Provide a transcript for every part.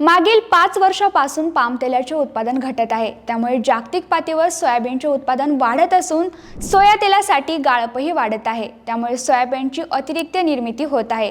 मागील पाच वर्षापासून पाम तेलाचे उत्पादन घटत आहे. त्यामुळे जागतिक पातळीवर सोयाबीनचे उत्पादन वाढत असून सोया तेलासाठी गाळपही वाढत आहे. त्यामुळे सोयाबीनची अतिरिक्त निर्मिती होत आहे.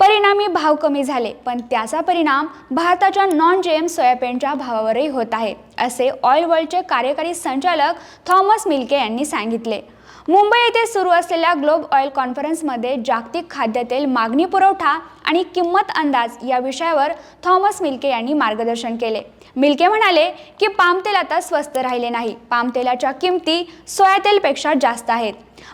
परिणामी भाव कमी झाले पण त्याचा परिणाम भारताच्या नॉन जेएम सोयाबीनच्या भावावरही होत आहे असे ऑइल वर्ल्डचे कार्यकारी संचालक थॉमस मिल्के यांनी सांगितले. मुंबई येथे सुरू असलेल्या ग्लोब ऑइल कॉन्फरन्समध्ये जागतिक खाद्यतेल मागणी पुरवठा आणि किंमत अंदाज या विषयावर थॉमस मिल्के यांनी मार्गदर्शन केले. मिल्के म्हणाले की पामतेल आता स्वस्त राहिले नाही. पाम तेलाच्या किमती सोयातेलपेक्षा जास्त आहेत.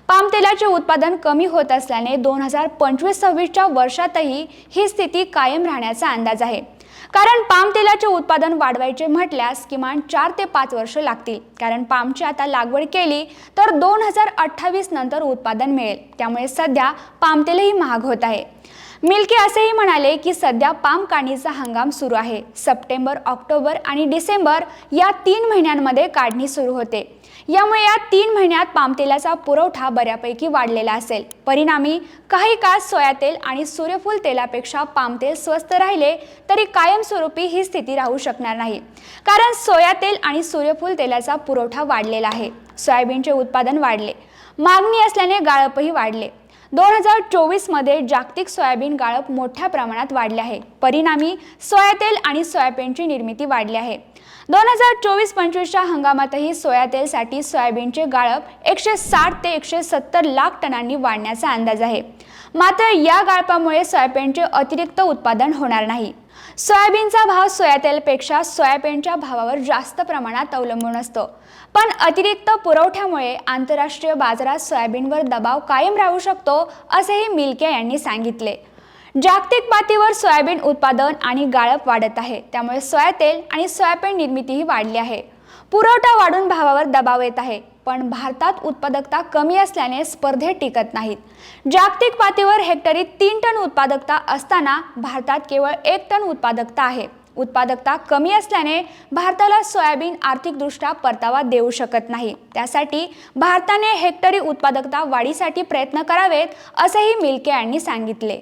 पामतेलाचे उत्पादन कमी होत असल्याने दोन हजार पंचवीस सव्वीसच्या वर्षातही ही स्थिती कायम राहण्याचा अंदाज आहे. कारण पाम तेलाचे उत्पादन वाढवायचे म्हटल्यास किमान चार ते पाच वर्ष लागतील. कारण पामची आता लागवड केली तर दोन हजार अठ्ठावीस नंतर उत्पादन मिळेल. त्यामुळे सध्या पाम तेलही महाग होत आहे. मिल्के असेही म्हणाले की सध्या पाम काढणीचा हंगाम सुरू आहे. सप्टेंबर ऑक्टोबर आणि डिसेंबर या तीन महिन्यांमध्ये काढणी सुरू होते. यामुळे या तीन महिन्यात पामतेलाचा पुरवठा बऱ्यापैकी वाढलेला असेल. परिणामी काही काळ सोयातेल आणि सूर्यफूल तेलापेक्षा पामतेल स्वस्त राहिले तरी कायमस्वरूपी ही स्थिती राहू शकणार नाही. कारण सोया तेल आणि सूर्यफूल तेलाचा पुरवठा वाढलेला आहे. सोयाबीनचे उत्पादन वाढले. मागणी असल्याने गाळपही वाढले. दोन हजार चोवीसमध्ये जागतिक सोयाबीन गाळप मोठ्या प्रमाणात वाढले आहे. परिणामी सोया तेल आणि सोयाबीनची निर्मिती वाढली आहे. दोन हजार चोवीस पंचवीसच्या हंगामातही सोया तेलसाठी सोयाबीनचे गाळप एकशे साठ ते एकशे सत्तर लाख टनांनी वाढण्याचा अंदाज आहे. मात्र या गाळपामुळे सोयाबीनचे अतिरिक्त उत्पादन होणार नाही. सोयाबीनचा भाव सोया तेलपेक्षा सोयाबीनच्या भावावर जास्त प्रमाणात अवलंबून असतो. पण अतिरिक्त पुरवठ्यामुळे आंतरराष्ट्रीय बाजारात सोयाबीनवर दबाव कायम राहू शकतो असेही मिल्के यांनी सांगितले. जागतिक पातळीवर सोयाबीन उत्पादन आणि गाळप वाढत आहे त्यामुळे सोया तेल आणि सोयाबीन निर्मितीही वाढली आहे. पुरवठा वाढून भावावर दबाव येत आहे. पण भारतात उत्पादकता कमी असल्याने स्पर्धेत टिकत नाहीत. जागतिक पातळीवर हेक्टरी तीन टन उत्पादकता असताना भारतात केवळ एक टन उत्पादकता आहे. उत्पादकता कमी असल्याने भारताला सोयाबीन आर्थिकदृष्ट्या परतावा देऊ शकत नाही. त्यासाठी भारताने हेक्टरी उत्पादकता वाढीसाठी प्रयत्न करावेत असेही मिल्के यांनी सांगितले.